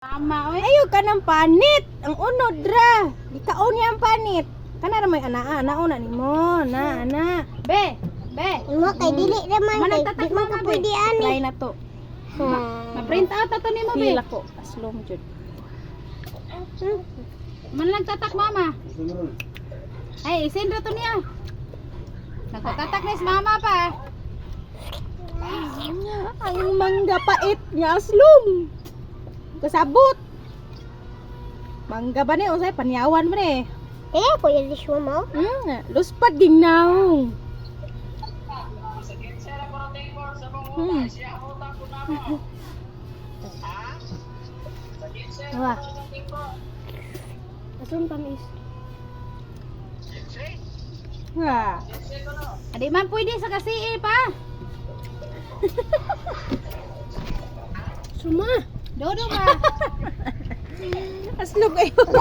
Tama, oy. Ayaw ka ng panit. Ang unod ra. Di ka niya ang panit. Kana ra may ana ana una nimo. Na ana. Be, be. Mo kay dili naman kay Managtatak di man mama, ka pwede ani. Try na to. Ma-print out ato nimo, be. Feel ako. Aslom jud. Man lang tatak mama. Ay, isend ra to niya. Nagtatak ni mama pa. Ang mangga pait nga aslom. Kasabot. Mangga ba ni usay panyawan mo ni. Eh, ko yung lisyo mo. Hmm, luspad gingnaw. Hmm. Wah. Asun tamis. Wah. Adi man pwede sa kasi pa. Suma. Dodo ka. Aslog kayo.